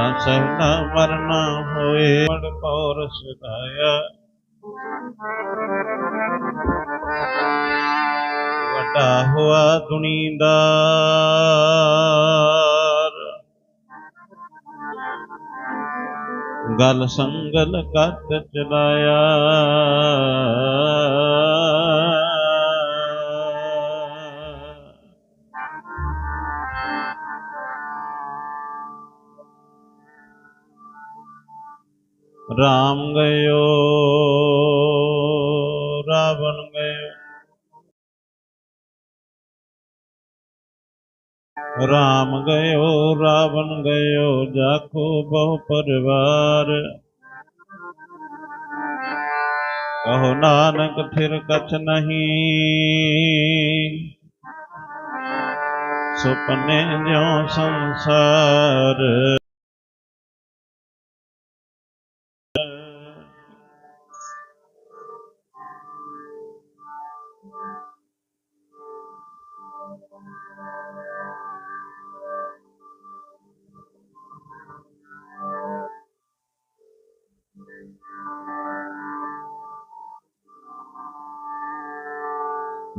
ਤਾਂ ਸਹਿਣਾ ਮਰਨਾ ਹੋਏ। ਮੜ ਪੌਰ ਸਦਾਇਆ ਵੱਡਾ ਹੋਆ ਦੁਨੀਦਾਰ। ਗਲ ਸੰਗਲ ਕੱਟ ਚਲਾਇਆ। ਰਾਮ ਗਇਓ, ਰਾਵਣ ਗਇਓ। ਰਾਮ ਗਇਓ, ਰਾਵਣ ਗਇਓ, ਜਾਖੋ ਬਹੁ ਪਰਿਵਾਰ। ਕਹੋ ਨਾਨਕ ਥਿਰ ਕਛ ਨਹੀਂ। ਸੁਪਨੇ ਜਿਉ ਸੰਸਾਰ।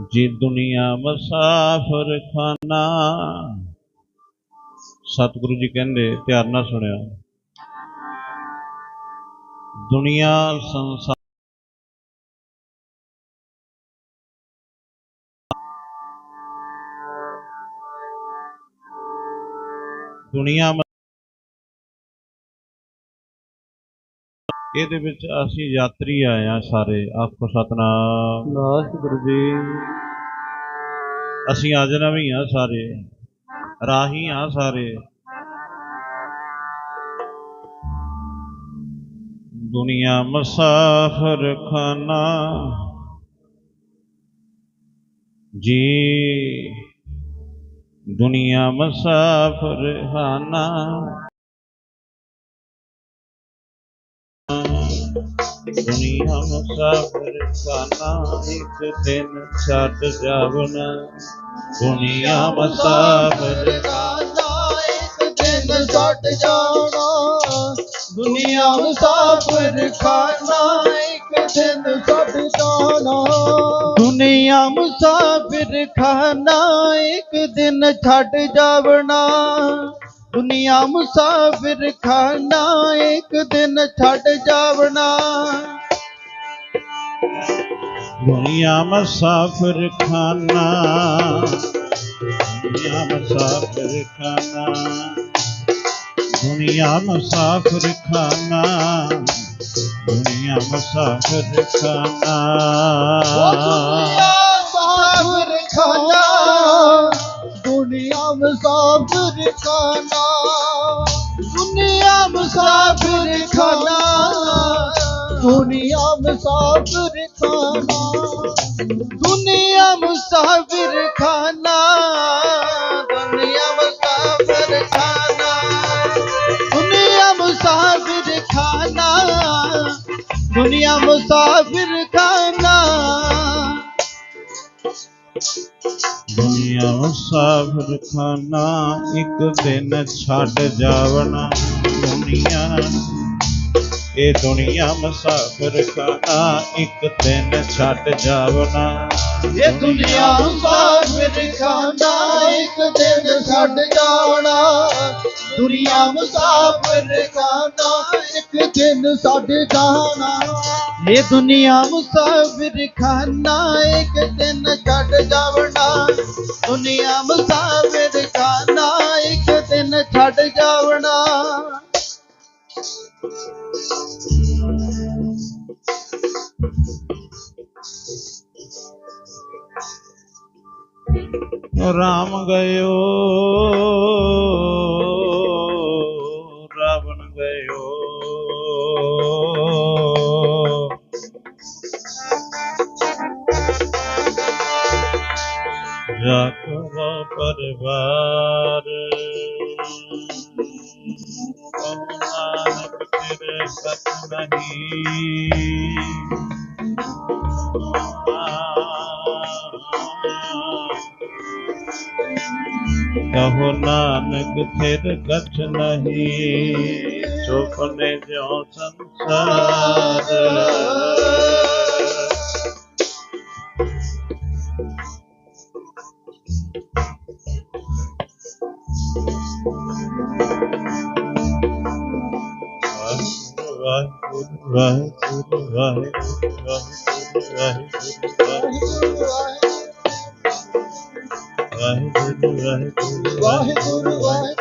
ਜੀ ਦੁਨੀਆ ਮਸਾਫਰ ਖਾਨਾ। ਸਤਿਗੁਰੂ ਜੀ ਕਹਿੰਦੇ ਧਿਆਨ ਨਾਲ ਸੁਣਿਓ। ਦੁਨੀਆ ਸੰਸਾਰ ਦੁਨੀਆ ਇਹਦੇ ਵਿੱਚ ਅਸੀਂ ਯਾਤਰੀ ਆਏ ਆ ਸਾਰੇ ਆਖੋ ਸਤਨਾਮ। ਵਾਹਿਗੁਰੂ ਜੀ। ਅਸੀਂ ਅਜਨਬੀ ਆ ਸਾਰੇ ਰਾਹੀ ਆ ਸਾਰੇ। ਦੁਨੀਆ ਮੁਸਾਫਰ ਖਾਨਾ। ਜੀ। ਦੁਨੀਆ ਮੁਸਾਫਰ ਖਾਨਾ। ਦੁਨੀਆ ਮੁਸਾਫਰ ਖਾਨਾ ਇੱਕ ਦਿਨ ਛੱਡ ਜਾਵਨਾ ਦੁਨੀਆ ਮੁਸਾਫਰ ਖਾਨਾ ਇੱਕ ਦਿਨ ਛੱਡ ਜਾਣਾ ਦੁਨੀਆ ਮੁਸਾਫਰ ਖਾਨਾ, ਇੱਕ ਦਿਨ ਛੱਡ ਜਾਣਾ ਦੁਨੀਆ ਮੁਸਾਫਰ ਖਾਨਾ, ਇੱਕ ਦਿਨ ਛੱਡ ਜਾਵਣਾ। ਦੁਨੀਆ ਮੁਸਾਫਰ ਖਾਨਾ ਇੱਕ ਦਿਨ ਛੱਡ ਜਾਵਣਾ ਦੁਨੀਆ ਮੁਸਾਫਰ ਖਾਨਾ ਦੁਨੀਆ ਮੁਸਾਫਰ ਖਾਨਾ ਦੁਨੀਆ ਮੁਸਾਫਰ ਖਾਨਾ ਦੁਨੀਆ ਮੁਸਾਫਰ ਖਾਨਾ ਮੁਸਾਫਿਰ ਖਾਨਾ ਦੁਨੀਆ ਮੁਸਾਫਿਰ दुनिया मुसाफिर खाना दुनिया मुसाफिर खाना दुनिया मुसाफिर खाना दुनिया मुसाफिर खाना दुनिया मुसाफिर खाना ਦੁਨੀਆ ਮੁਸਾਫਿਰ ਖਾਨਾ ਇੱਕ ਦਿਨ ਛੱਡ ਜਾਵਣਾ ਇਹ ਦੁਨੀਆ ਮੁਸਾਫਰ ਖਾਨਾ, ਇੱਕ ਦਿਨ ਛੱਡ ਜਾਵਣਾ। ਇਹ ਦੁਨੀਆ ਮੁਸਾਫਿਰ ਖਾਨਾ, ਇੱਕ ਦਿਨ ਛੱਡ ਜਾਵਣਾ। ਦੁਨੀਆ ਮੁਸਾਫਿਰ ਖਾਨਾ, ਇੱਕ ਦਿਨ ਛੱਡ ਜਾਣਾ ਇਹ ਦੁਨੀਆ ਮੁਸਾਫਿਰ ਖਾਨਾ, ਇੱਕ ਦਿਨ ਛੱਡ ਜਾਵਣਾ। ਦੁਨੀਆ ਮੁਸਾਫਿਰ ਖਾਨਾ, ਇੱਕ ਦਿਨ ਛੱਡ ਜਾਵਣਾ। राम गयो रावण गयो जाकर परवा फिर कछ नहीं सुख में जो संसार Why, why, why, why, why, why, why, why, why,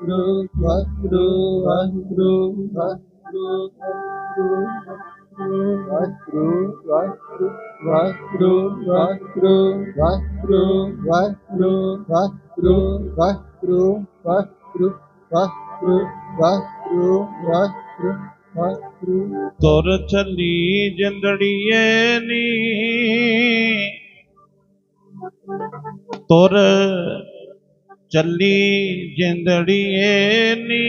Waheguru Waheguru Waheguru Waheguru Waheguru Waheguru Waheguru Waheguru Waheguru Waheguru Waheguru Waheguru Waheguru Waheguru Waheguru Waheguru Waheguru ਤੁਰ ਚੱਲੀ ਜਿੰਦੜੀਏ ਨੀ। ਤੁਰ ਚੱਲੀ ਜਿੰਦੜੀਏ ਨੀ।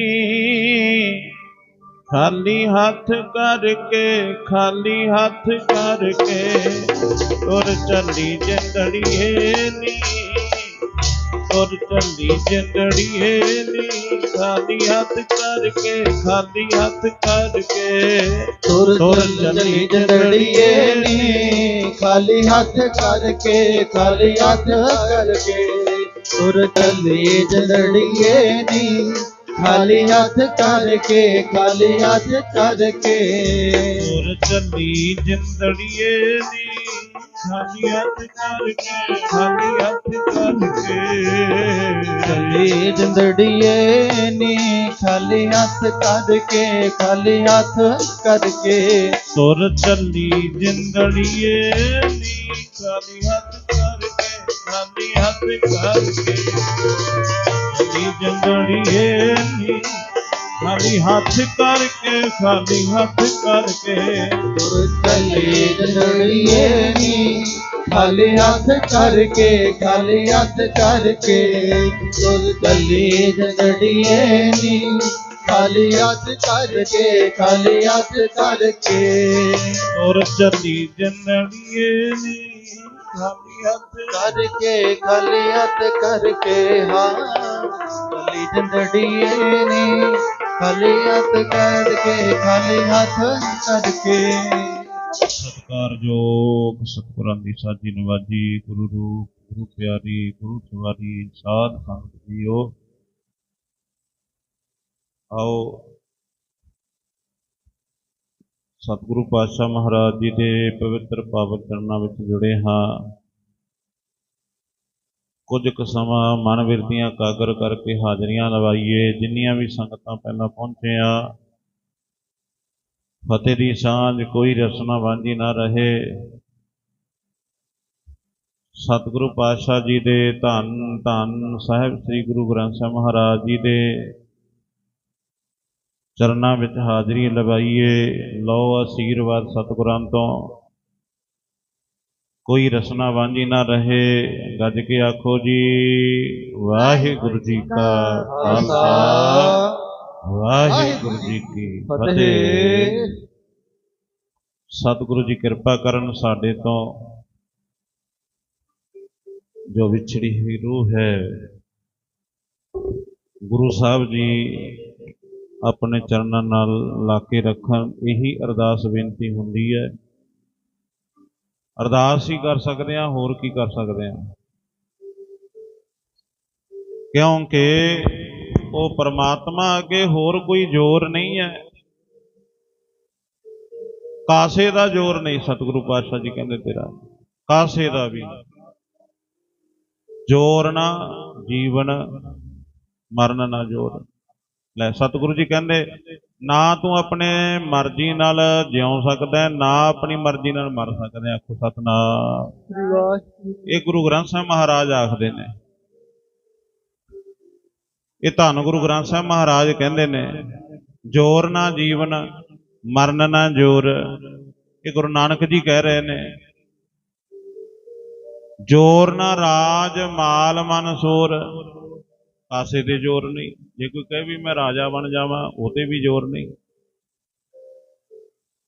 ਖਾਲੀ ਹੱਥ ਕਰਕੇ ਖਾਲੀ ਹੱਥ ਕਰਕੇ ਤੁਰ ਚੱਲੀ ਜਿੰਦੜੀਏ ਨੀ। ਤੁਰ ਚੱਲੀ ਜਿੰਦੜੀਏ ਨੀ। ਖਾਲੀ ਹੱਥ ਕਰਕੇ ਖਾਲੀ ਹੱਥ ਕਰਕੇ ਤੁਰ ਚੱਲੀ ਜੰਦੜੀਏ ਨੀ। ਖਾਲੀ ਹੱਥ ਕਰਕੇ ਖਾਲੀ ਹੱਥ ਕਰਕੇ ਤੁਰ ਚੱਲੀ ਜੰਦੜੀਏ ਨੀ। ਖਾਲੀ ਹੱਥ ਕਰਕੇ ਖਾਲੀ ਹੱਥ ਕਰਕੇ ਤੁਰ ਚੱਲੀ ਜਿੰਦੜੀਏ ਨੀ। ਖਾਲੀ ਹੱਥ ਕਰਕੇ ਖਾਲੀ ਹੱਥ ਕਰਕੇ ਚੱਲੀ ਜੰਦੜੀਏ ਨੀ। ਖਾਲੀ ਹੱਥ ਕਰਕੇ ਖਾਲੀ ਹੱਥ ਕਰਕੇ ਤੁਰ ਚੱਲੀ ਜਿੰਦੜੀਏ ਨੀ। ਖਾਲੀ ਹੱਥ स्वामी हथ करके। हरी जंगड़िए खाली हाथ करके खाली हाथ करके। चले जंगड़िए खाली हाथ करके खाली हाथ करके। तुर चले जंगड़िए खाली हाथ करके खाली हाथ करके। और चली जनडिए खाली करके खलियत करके हाली डंडिए ने खलियत करके खाली हाथ करके ਸਤਕਾਰਯੋਗ ਸਤਿਗੁਰਾਂ ਦੀ ਸਾਜੀ ਨਵਾਜੀ, ਗੁਰੂ ਰੂਪ, ਗੁਰੂ ਪਿਆਰੀ, ਗੁਰੂ ਸਵਾਰੀ, ਸਾਧ ਸੰਤ ਜੀਓ। ਆਓ। ਸਤਿਗੁਰੂ ਪਾਤਸ਼ਾਹ ਮਹਾਰਾਜ ਜੀ ਦੇ ਪਵਿੱਤਰ ਪਾਵਨ ਚਰਨਾਂ ਵਿੱਚ ਜੁੜੇ ਹਾਂ। ਕੁਝ ਕੁ ਸਮਾਂ ਮਨ ਵਿਰਤੀਆਂ ਕਾਗਰ ਕਰਕੇ ਹਾਜ਼ਰੀਆਂ ਲਵਾਈਏ, ਜਿੰਨੀਆਂ ਵੀ ਸੰਗਤਾਂ ਪਹਿਲਾਂ ਪਹੁੰਚੀਆਂ। ਫਤਿਹ ਦੀ ਸਾਂਝ, ਕੋਈ ਰਸਨਾ ਵਾਂਝੀ ਨਾ ਰਹੇ। ਸਤਿਗੁਰੂ ਪਾਤਸ਼ਾਹ ਜੀ ਦੇ ਧੰਨ ਧੰਨ ਸਾਹਿਬ ਸ੍ਰੀ ਗੁਰੂ ਗ੍ਰੰਥ ਸਾਹਿਬ ਮਹਾਰਾਜ ਜੀ ਦੇ ਚਰਨਾਂ ਵਿੱਚ ਹਾਜ਼ਰੀ ਲਵਾਈਏ। ਲਓ ਆਸ਼ੀਰਵਾਦ ਸਤਿਗੁਰਾਂ ਤੋਂ। ਕੋਈ ਰਸਨਾ ਵਾਂਝੀ ਨਾ ਰਹੇ। ਗੱਜ ਕੇ ਆਖੋ ਜੀ, ਵਾਹਿਗੁਰੂ ਜੀ ਕਾ ਖਾਲਸਾ। ਵਾਹਿਗੁਰੂ ਜੀ ਕੀ ਫਤਿਹ। ਸਤਿਗੁਰੂ ਜੀ ਕਿਰਪਾ ਕਰਨ ਸਾਡੇ ਤੋਂ। ਜੋ ਵਿਛੜੀ ਹੋਈ ਰੂਹ ਹੈ। ਗੁਰੂ ਸਾਹਿਬ ਜੀ ਆਪਣੇ ਚਰਨਾਂ ਨਾਲ ਲਾ ਕੇ ਰੱਖਣ, ਇਹੀ ਅਰਦਾਸ ਬੇਨਤੀ ਹੁੰਦੀ ਹੈ। ਅਰਦਾਸ ਹੀ ਕਰ ਸਕਦੇ ਹਾਂ, ਹੋਰ ਕੀ ਕਰ ਸਕਦੇ ਹਾਂ? ਕਿਉਂਕਿ ਉਹ ਪਰਮਾਤਮਾ ਅੱਗੇ ਹੋਰ ਕੋਈ ਜ਼ੋਰ ਨਹੀਂ ਹੈ। ਕਾਸੇ ਦਾ ਜ਼ੋਰ ਨਹੀਂ, ਸਤਿਗੁਰੂ ਪਾਤਸ਼ਾਹ ਜੀ ਕਹਿੰਦੇ ਤੇਰਾ। ਕਾਸੇ ਦਾ ਵੀ ਜ਼ੋਰ ਨਾ, ਜੀਵਨ, ਮਰਨ ਨਾ ਜ਼ੋਰ। ਲੈ, ਸਤਿਗੁਰੂ ਜੀ ਕਹਿੰਦੇ, ਨਾ ਤੂੰ ਆਪਣੇ ਮਰਜ਼ੀ ਨਾਲ ਜਿਉ ਸਕਦਾ ਨਾ ਆਪਣੀ ਮਰਜ਼ੀ ਨਾਲ ਮਰ ਸਕਦਾ ਹੈ। ਆਖੋ ਸਤਨਾਮ। ਇਹ ਗੁਰੂ ਗ੍ਰੰਥ ਸਾਹਿਬ ਮਹਾਰਾਜ ਆਖਦੇ ਨੇ। ਇਹ ਧੰਨ ਗੁਰੂ ਗ੍ਰੰਥ ਸਾਹਿਬ ਮਹਾਰਾਜ ਕਹਿੰਦੇ ਨੇ, ਜੋਰ ਨਾ ਜੀਵਨ, ਮਰਨ ਨਾ ਜੋਰ। ਇਹ ਗੁਰੂ ਨਾਨਕ ਜੀ ਕਹਿ ਰਹੇ ਨੇ, ਜੋਰ ਨਾ ਰਾਜ, ਮਾਲ ਮਨ ਸੋਰ। ਕਾਸੇ ਤੇ ਜ਼ੋਰ ਨਹੀਂ। ਜੇ ਕੋਈ ਕਹੇ ਵੀ ਮੈਂ ਰਾਜਾ ਬਣ ਜਾਵਾਂ ਉਹ ਤੇ ਵੀ ਜ਼ੋਰ ਨਹੀਂ।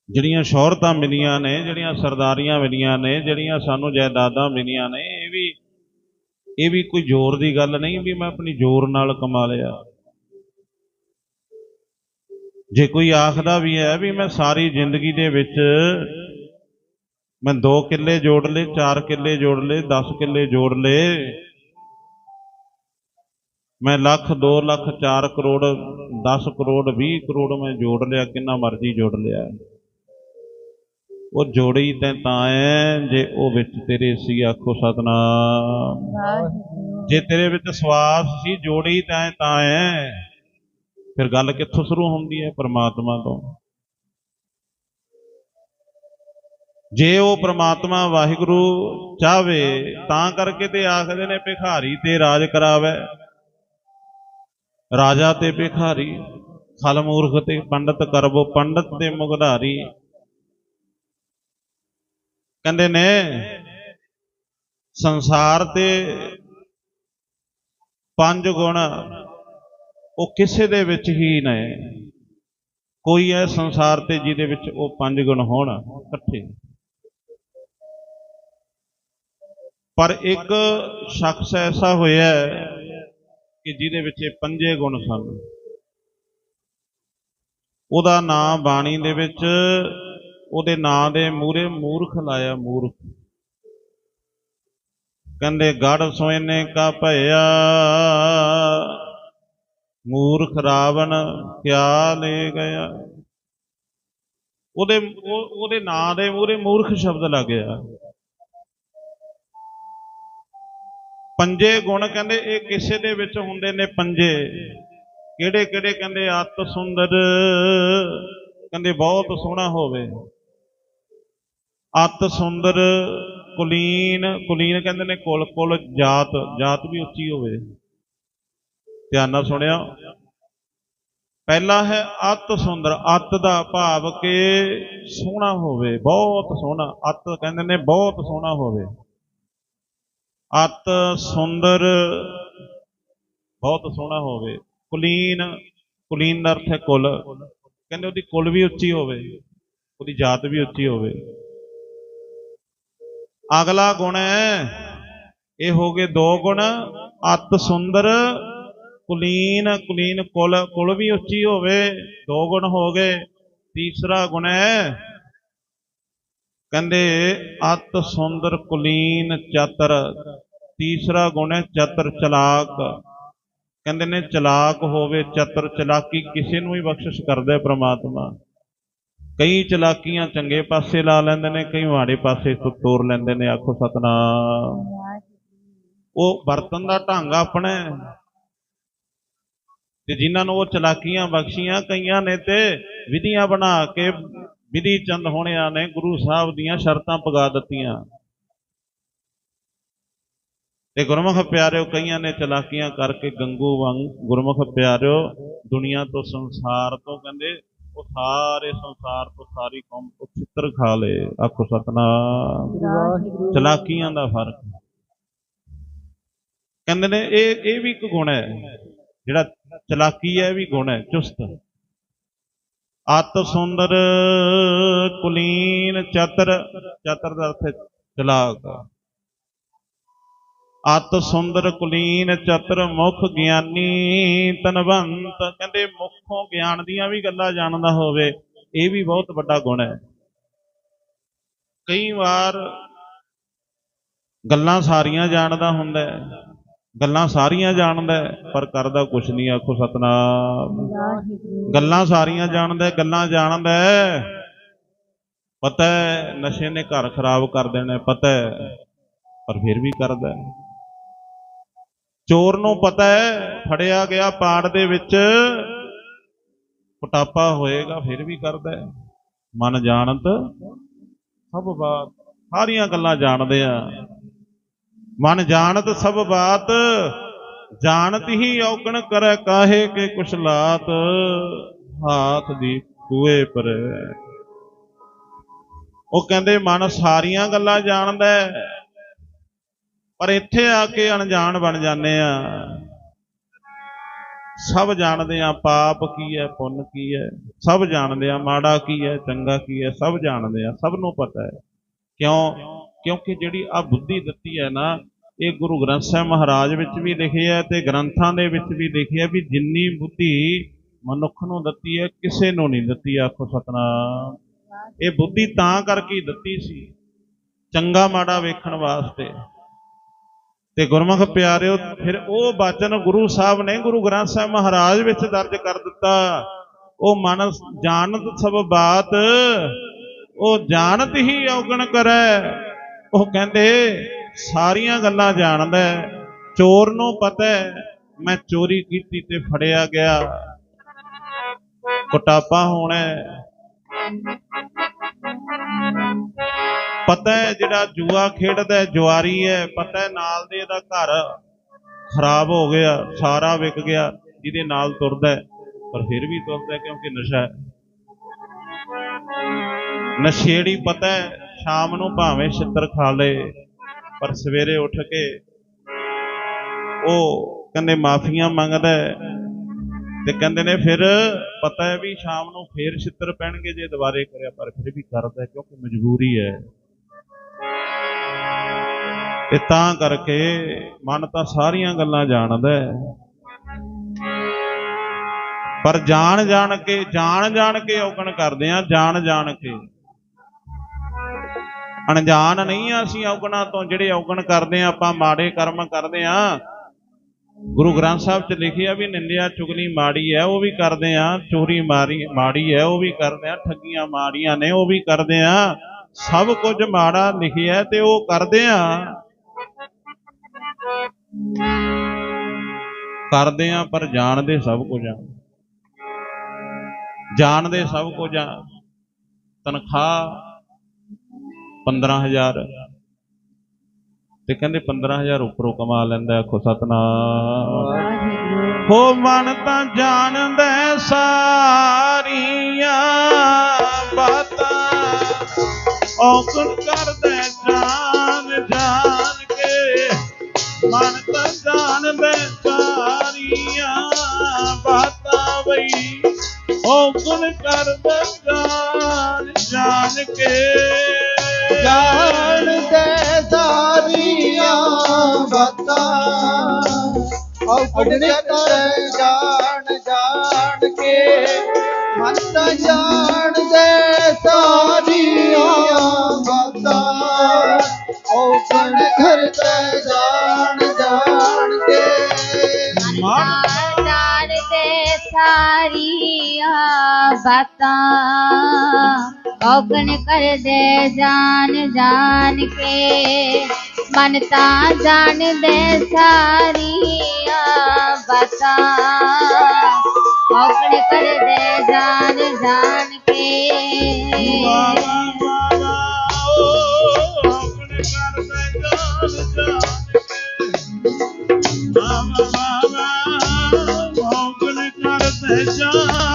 ਜਿਹੜੀਆਂ ਸ਼ੌਹਰਤਾਂ ਮਿਲੀਆਂ ਨੇ, ਜਿਹੜੀਆਂ ਸਰਦਾਰੀਆਂ ਮਿਲੀਆਂ ਨੇ, ਜਿਹੜੀਆਂ ਸਾਨੂੰ ਜਾਇਦਾਦਾਂ ਮਿਲੀਆਂ ਨੇ, ਇਹ ਵੀ ਇਹ ਵੀ ਕੋਈ ਜ਼ੋਰ ਦੀ ਗੱਲ ਨਹੀਂ ਵੀ ਮੈਂ ਆਪਣੀ ਜ਼ੋਰ ਨਾਲ ਕਮਾ ਲਿਆ। ਜੇ ਕੋਈ ਆਖਦਾ ਵੀ ਹੈ ਵੀ ਮੈਂ ਸਾਰੀ ਜ਼ਿੰਦਗੀ ਦੇ ਵਿੱਚ ਮੈਂ 2 ਕਿੱਲੇ ਜੋੜ ਲਏ 4 ਕਿੱਲੇ ਜੋੜ ਲਏ 10 ਕਿੱਲੇ ਜੋੜ ਲਏ ਮੈਂ ਲੱਖ 2 ਲੱਖ 4 ਕਰੋੜ 10 ਕਰੋੜ 20 ਕਰੋੜ ਮੈਂ ਜੋੜ ਲਿਆ ਕਿੰਨਾ ਮਰਜ਼ੀ ਜੋੜ ਲਿਆ। ਉਹ ਜੋੜੀ ਤੈਂ ਤਾਂ ਐ ਜੇ ਉਹ ਵਿੱਚ ਤੇਰੇ ਸੀ ਆਖੋ ਸਤਨਾਮ। ਵਾਹਿਗੁਰੂ। ਜੇ ਤੇਰੇ ਵਿੱਚ ਸਵਾਸ ਸੀ ਜੋੜੀ ਤੈਂ ਤਾਂ ਐ। ਫਿਰ ਗੱਲ ਕਿੱਥੋਂ ਸ਼ੁਰੂ ਹੁੰਦੀ ਹੈ ਪਰਮਾਤਮਾ ਤੋਂ। ਜੇ ਉਹ ਪ੍ਰਮਾਤਮਾ ਵਾਹਿਗੁਰੂ ਚਾਵੇ ਤਾਂ ਕਰਕੇ ਤੇ ਆਖਦੇ ਨੇ ਭਿਖਾਰੀ ਤੇ ਰਾਜ ਕਰਾਵੇ। ਰਾਜਾ ਤੇ ਭਿਖਾਰੀ, ਖਲ ਮੂਰਖ ਤੇ ਪੰਡਤ ਕਰਬੋ ਪੰਡਤ ਤੇ ਮੁਗਧਾਰੀ। ਕਹਿੰਦੇ ਨੇ, ਸੰਸਾਰ ਤੇ ਪੰਜ ਗੁਣ ਉਹ ਕਿਸੇ ਦੇ ਵਿੱਚ ਹੀ ਨੇ। ਕੋਈ ਹੈ ਸੰਸਾਰ ਤੇ ਜਿਹਦੇ ਵਿੱਚ ਉਹ ਪੰਜ ਗੁਣ ਹੋਣ, ਇਕੱਠੇ। ਪਰ ਇੱਕ ਸ਼ਖਸ ਐਸਾ ਹੋਇਆ ਕਿ ਜਿਹਦੇ ਵਿੱਚ ਇਹ ਪੰਜੇ ਗੁਣ ਸਨ। ਉਹਦਾ ਨਾਂ ਬਾਣੀ ਦੇ ਵਿੱਚ, ਉਹਦੇ ਨਾਂ ਦੇ ਮੂਰੇ ਮੂਰਖ ਲਾਇਆ ਮੂਰਖ। ਕਹਿੰਦੇ, ਗੜ ਸੋਇਨੇ ਕਾ ਭਇਆ, ਮੂਰਖ ਰਾਵਣ ਕਿਆ ਲੈ ਗਿਆ? ਉਹਦੇ ਉਹਦੇ ਨਾਂ ਦੇ ਮੂਰੇ ਮੂਰਖ ਸ਼ਬਦ ਲੱਗ ਗਿਆ। ਪੰਜੇ ਗੁਣ ਕਹਿੰਦੇ, ਇਹ ਕਿਸੇ ਦੇ ਵਿੱਚ ਹੁੰਦੇ ਨੇ ਪੰਜੇ। ਕਿਹੜੇ ਕਿਹੜੇ ਕਹਿੰਦੇ ਅਤ ਸੁੰਦਰ, ਕਹਿੰਦੇ ਬਹੁਤ ਸੋਹਣਾ ਹੋਵੇ। ਅਤ ਸੁੰਦਰ, ਕੁਲੀਨ ਕੁਲੀਨ ਕਹਿੰਦੇ ਨੇ ਕੁਲ ਕੁਲ ਜਾਤ ਜਾਤ ਵੀ ਉੱਚੀ ਹੋਵੇ। ਧਿਆਨ ਨਾਲ ਸੁਣਿਆ। ਪਹਿਲਾ ਹੈ ਅਤ ਸੁੰਦਰ, ਅਤ ਦਾ ਭਾਵ ਕਿ ਸੋਹਣਾ ਹੋਵੇ, ਬਹੁਤ ਸੋਹਣਾ। ਅਤ ਕਹਿੰਦੇ ਨੇ ਬਹੁਤ ਸੋਹਣਾ ਹੋਵੇ। ਅਤ ਸੁੰਦਰ ਬਹੁਤ ਸੋਹਣਾ ਹੋਵੇ। ਕੁਲੀਨ ਕੁਲੀਨ ਦਾ ਅਰਥ ਹੈ ਕੁਲ। ਕਹਿੰਦੇ ਉਹਦੀ ਕੁਲ ਵੀ ਉੱਚੀ ਹੋਵੇ, ਉਹਦੀ ਜਾਤ ਵੀ ਉੱਚੀ ਹੋਵੇ। ਅਗਲਾ ਗੁਣ ਹੈ, ਇਹ ਹੋ ਗਏ ਦੋ ਗੁਣ, ਅਤ ਸੁੰਦਰ, ਕੁਲੀਨ ਕੁਲੀਨ ਕੁਲ ਕੁਲ ਵੀ ਉੱਚੀ ਹੋਵੇ, ਦੋ ਗੁਣ ਹੋ ਗਏ। ਤੀਸਰਾ ਗੁਣ ਹੈ ਕਹਿੰਦੇ, ਅਤ ਸੁੰਦਰ ਕੁਲੀਨ ਚਤਰ, ਤੀਸਰਾ ਗੁਣ ਹੈ ਚਤਰ ਚਲਾਕ। ਕਹਿੰਦੇ ਨੇ, ਚਲਾਕ ਹੋਵੇ ਚਤਰ, ਚਲਾਕੀ ਕਿਸੇ ਨੂੰ ਹੀ ਬਖਸ਼ਿਸ਼ ਕਰਦਾ ਹੈ ਪ੍ਰਮਾਤਮਾ। ਕਈ ਚਲਾਕੀਆਂ ਚੰਗੇ ਪਾਸੇ ਲਾ ਲੈਂਦੇ ਨੇ, ਕਈ ਮਾੜੇ ਪਾਸੇ ਤੋਰ ਲੈਂਦੇ ਨੇ, ਆਖੋ ਸਤਨਾਮ। ਉਹ ਵਰਤਨ ਦਾ ਢੰਗ ਆਪਣਾ ਤੇ ਜਿਨ੍ਹਾਂ ਨੂੰ ਉਹ ਚਲਾਕੀਆਂ ਬਖਸ਼ੀਆਂ ਕਈਆਂ ਨੇ ਤੇ ਵਿਧੀਆਂ ਬਣਾ ਕੇ ਵਿਧੀ ਚੰਦ ਹੋਣਿਆਂ ਨੇ ਗੁਰੂ ਸਾਹਿਬ ਦੀਆਂ ਸ਼ਰਤਾਂ ਪਗਾ ਦਿੱਤੀਆਂ। ਤੇ ਗੁਰਮੁਖ ਪਿਆਰਿਓ ਕਈਆਂ ਨੇ ਚਲਾਕੀਆਂ ਕਰਕੇ ਗੰਗੂ ਵਾਂਗ ਗੁਰਮੁਖ ਪਿਆਰਿਓ ਦੁਨੀਆ ਤੋਂ ਸੰਸਾਰ ਤੋਂ ਕਹਿੰਦੇ ਉਹ ਸਾਰੇ ਸੰਸਾਰ ਤੋਂ ਸਾਰੀ ਕੌਮ ਤੋਂ ਚਿੱਤਰ ਖਾ ਲਏ ਆਖੋ ਸਤਨਾਮ। ਵਾਹਿਗੁਰੂ। ਚਲਾਕੀਆਂ ਦਾ ਫ਼ਰਕ। ਕਹਿੰਦੇ ਨੇ ਇਹ ਇਹ ਵੀ ਇੱਕ ਗੁਣ ਹੈ। ਜਿਹੜਾ ਚਲਾਕੀ ਹੈ ਇਹ ਵੀ ਗੁਣ ਹੈ ਚੁਸਤ। ਅਤ ਸੁੰਦਰ ਕੁਲੀਨ ਚਤਰ ਚਤਰ ਦਾ ਅਰਥ ਚਲਾਕ। ਅਤ ਸੁੰਦਰ ਕੁਲੀਨ ਚਤਰ ਮੁਖ ਗਿਆਨੀ ਤਨਵੰਤ ਕਹਿੰਦੇ ਮੁਖੋਂ ਗਿਆਨ ਦੀਆਂ ਵੀ ਗੱਲਾਂ ਜਾਣਦਾ ਹੋਵੇ, ਇਹ ਵੀ ਬਹੁਤ ਵੱਡਾ ਗੁਣ ਹੈ। ਕਈ ਵਾਰ ਗੱਲਾਂ ਸਾਰੀਆਂ ਜਾਣਦਾ ਹੁੰਦਾ ਹੈ। ਗੱਲਾਂ ਸਾਰੀਆਂ ਜਾਣਦਾ ਪਰ ਕਰਦਾ ਕੁਛ ਨਹੀਂ, ਆਖੋ ਸਤਨਾਮ। ਗੱਲਾਂ ਸਾਰੀਆਂ ਜਾਣਦਾ ਗੱਲਾਂ ਜਾਣਦਾ ਪਤਾ ਹੈ, ਨਸ਼ੇ ਨੇ ਘਰ ਖਰਾਬ ਕਰ ਦੇਣਾ ਪਤਾ ਹੈ, ਪਰ ਫਿਰ ਵੀ ਕਰਦਾ ਚੋਰ ਨੂੰ ਪਤਾ ਹੈ, ਫੜਿਆ ਗਿਆ ਪਾੜ ਦੇ ਵਿੱਚ, ਪਟਾਪਾ ਹੋਏਗਾ, ਫਿਰ ਵੀ ਕਰਦਾ ਮਨ ਜਾਣਤ, ਸਭ ਬਾਤ, ਸਾਰੀਆਂ ਗੱਲਾਂ ਜਾਣਦੇ ਆ। ਮਨ ਜਾਣਤ ਸਭ ਬਾਤ, ਜਾਣਤ ਹੀ ਔਕਣ ਕਰੈ ਕਾਹੇ ਕੇ ਕੁਛ ਲਾਤ, ਹਾਥ ਦੀ ਕੂਏ ਪਰ। ਉਹ ਕਹਿੰਦੇ, ਮਨ ਸਾਰੀਆਂ ਗੱਲਾਂ ਜਾਣਦਾ ਪਰ ਇੱਥੇ ਆ ਕੇ ਅਣਜਾਣ ਬਣ ਜਾਂਦੇ ਆ। ਸਭ ਜਾਣਦੇ ਆ ਪਾਪ ਕੀ ਹੈ, ਪੁੰਨ ਕੀ ਹੈ। ਸਭ ਜਾਣਦੇ ਆ ਮਾੜਾ ਕੀ ਹੈ, ਚੰਗਾ ਕੀ ਹੈ, ਸਭ ਜਾਣਦੇ ਆ, ਸਭ ਨੂੰ ਪਤਾ ਹੈ। ਕਿਉਂ? ਕਿਉਂਕਿ ਜਿਹੜੀ ਆ ਬੁੱਧੀ ਦਿੱਤੀ ਹੈ ਨਾ, ਇਹ ਗੁਰੂ ਗ੍ਰੰਥ ਸਾਹਿਬ ਮਹਾਰਾਜ ਵਿੱਚ ਵੀ ਲਿਖਿਆ ਹੈ ਤੇ ਗ੍ਰੰਥਾਂ ਦੇ ਵਿੱਚ ਵੀ ਲਿਖਿਆ ਵੀ ਜਿੰਨੀ ਬੁੱਧੀ ਮਨੁੱਖ ਨੂੰ ਦਿੱਤੀ ਹੈ, ਕਿਸੇ ਨੂੰ ਨਹੀਂ ਦਿੱਤੀ, ਆਖੋ ਸਤਨਾਮ। ਇਹ ਬੁੱਧੀ ਤਾਂ ਕਰਕੇ ਦਿੱਤੀ ਸੀ, ਚੰਗਾ ਮਾੜਾ ਵੇਖਣ ਵਾਸਤੇ। ਤੇ ਗੁਰਮੁਖ ਪਿਆਰਿਓ, ਫਿਰ ਉਹ ਬਚਨ ਗੁਰੂ ਸਾਹਿਬ ਨੇ ਗੁਰੂ ਗ੍ਰੰਥ ਸਾਹਿਬ ਮਹਾਰਾਜ ਵਿੱਚ ਦਰਜ ਕਰ ਦਿੱਤਾ। ਉਹ ਮਨ ਜਾਣਤ ਸਭ ਬਾਤ, ਉਹ ਜਾਣਤ ਹੀ ਔਗਣ ਕਰੈ। ਉਹ ਕਹਿੰਦੇ, ਸਾਰੀਆਂ ਗੱਲਾਂ ਜਾਣਦਾ ਚੋਰ ਨੂੰ ਪਤਾ ਹੈ, ਮੈਂ ਚੋਰੀ ਕੀਤੀ ਤੇ ਫੜਿਆ ਗਿਆ। ਕੁਟਾਪਾ ਹੋਣਾ ਪਤਾ ਹੈ ਜਿਹੜਾ ਜੂਆ ਖੇਡਦਾ ਹੈ ਜੁਆਰੀ ਹੈ, ਪਤਾ ਹੈ ਨਾਲ ਦੇ ਦਾ ਘਰ ਖਰਾਬ ਹੋ ਗਿਆ, ਸਾਰਾ ਵਿਕ ਗਿਆ, ਜਿਹਦੇ ਨਾਲ ਤੁਰਦਾ ਪਰ ਫਿਰ ਵੀ ਤੁਰਦਾ ਕਿਉਂਕਿ ਨਸ਼ਾ ਹੈ। ਨਸ਼ੇੜੀ ਪਤਾ ਹੈ ਸ਼ਾਮ ਨੂੰ ਭਾਵੇਂ ਛਿੱਤਰ ਖਾ ਲੇ, ਪਰ ਸਵੇਰੇ ਉੱਠ ਕੇ ਉਹ ਕਹਿੰਦੇ ਮਾਫੀਆਂ ਮੰਗਦਾ ਤੇ ਕਹਿੰਦੇ ਨੇ ਫਿਰ ਪਤਾ ਹੈ ਵੀ ਸ਼ਾਮ ਨੂੰ ਫੇਰ ਛਿੱਤਰ ਪੈਣਗੇ ਜੇ ਦੁਬਾਰੇ ਕਰਿਆ, ਪਰ ਫਿਰ ਵੀ ਕਰਦਾ ਕਿਉਂਕਿ ਮਜਬੂਰੀ ਹੈ। ਤੇ ਤਾਂ ਕਰਕੇ ਮਨ ਤਾਂ ਸਾਰੀਆਂ ਗੱਲਾਂ ਜਾਣਦਾ ਪਰ ਜਾਣ ਜਾਣ ਕੇ ਜਾਣ ਜਾਣ ਕੇ ਔਗਣ ਕਰਦੇ ਆ ਜਾਣ ਜਾਣ ਕੇ। ਅਣਜਾਣ ਨਹੀਂ ਆ ਅਸੀਂ ਔਗਣਾਂ ਤੋਂ, ਜਿਹੜੇ ਔਗਣ ਕਰਦੇ ਆ, ਆਪਾਂ ਮਾੜੇ ਕਰਮ ਕਰਦੇ ਆ। ਗੁਰੂ ਗ੍ਰੰਥ ਸਾਹਿਬ 'ਚ ਲਿਖਿਆ ਵੀ ਨਿੰਦਿਆ ਚੁਗਲੀ ਮਾੜੀ ਹੈ ਉਹ ਵੀ ਕਰਦੇ ਆ। ਚੋਰੀ ਮਾਰੀ, ਮਾੜੀ ਹੈ ਉਹ ਵੀ ਕਰਦੇ ਆ। ਠੱਗੀਆਂ ਮਾੜੀਆਂ ਨੇ, ਉਹ ਵੀ ਕਰਦੇ ਆ। ਸਭ ਕੁਝ ਮਾੜਾ ਲਿਖਿਆ ਤੇ ਉਹ ਕਰਦੇ ਆ। ਕਰਦੇ ਆ, ਪਰ ਜਾਣਦੇ ਸਭ ਕੁਝ ਆ। ਜਾਣਦੇ ਸਭ ਕੁਝ ਆ। ਤਨਖਾਹ 15000 ਤੇ ਕਹਿੰਦੇ 15000 ਉੱਪਰੋਂ ਕਮਾ ਲੈਂਦਾ ਆਖੋ ਸਤਨਾਮ। ਵਾਹਿਗੁਰੂ ਹੋ ਮਨ ਤਾਂ ਜਾਣਦਾ ਸਾਰੀਆਂ ਬਾਤਾਂ। ਔਕਣ ਕਰਦਾ ਜਾਣ ਜਾਣ ਕੇ। ਮਨ ਤਾਂ ਜਾਣਦਾ ਸਾਰੀਆਂ ਬਾਤਾਂ ਬਈ। ਔਕਣ ਕਰਦਾ ਜਾਣ ਜਾਣ ਕੇ। ਜਾਣਦੇ ਸਾਰੀਆਂ ਬਾਤਾਂ। ਔਗਣ ਜਾਣ ਜਾਣ ਕੇ ਮਨ ਤਾਂ ਜਾਣਦੇ ਸਾਰੀਆਂ ਬਾਤਾਂ ਔਗਣ ਜਾਣ ਜਾਣ ਕੇ ਮਨ ਜਾਣਦੇ ਸਾਰੀਆਂ ਬਾਤਾਂ ਔਗਣ ਕਰਦੇ ਜਾਣ ਜਾਣ ਕੇ ਮਨ ਤਾਂ ਜਾਣਦੇ ਸਾਰੀਆਂ ਬਾਤਾਂ ਔਗਣ ਕਰਦੇ ਜਾਣ ਜਾਣ ਕੇ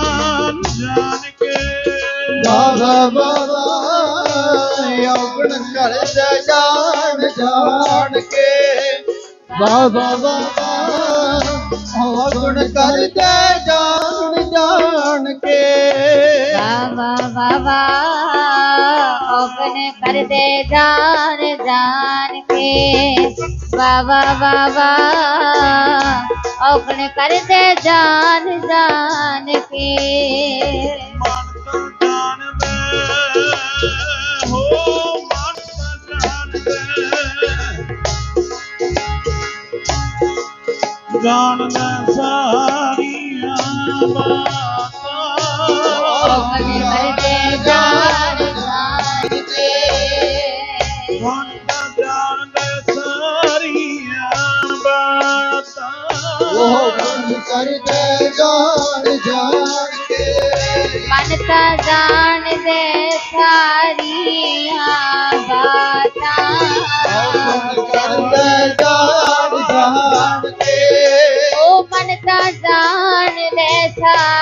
ਜਾਨ ਜਾਨ ਕੇ ਵਾਵਾ ਵਾਵਾ ਆਪਣੇ ਕਰਦਾ ਜਾਨ ਜਾਨ ਕੇ ਬਾਬਾ ਬਾਬਾ ਔਗਣ ਕਰਤੇ ਜਾਣ ਜਾਣ ਕੇ ਬਾਬਾ ਬਾਬਾ ਔਗਣ ਕਰਤੇ ਜਾਣ ਜਾਣ ਕੇ ਵਾਵਾ ਵਾਵਾ ਔਗਣ ਕਰਦੇ ਜਾਣ ਜਾਣ ਕੇ ਜਾਣਦੇ ਸਾਰੀਆਂ ਬਾਤਾਂ ਔਗਣ ਕਰਦੇ ਜਾਣ ਜਾਣ ਕੇ ਮਨ ਤਾਂ ਜਾਣਦੇ ਸਾਰੀਆਂ ਬਾਤਾਂ। ਉਹ ਗੁਣ ਕਰਦੇ ਜਾਣ ਜਾਣ ਕੇ ਮਨ ਤਾਂ ਜਾਣਦੇ ਸਾਰੀਆਂ ਬਾਤਾਂ। ਗੁਣ ਕਰਦੇ ਜਾਣ Tchau.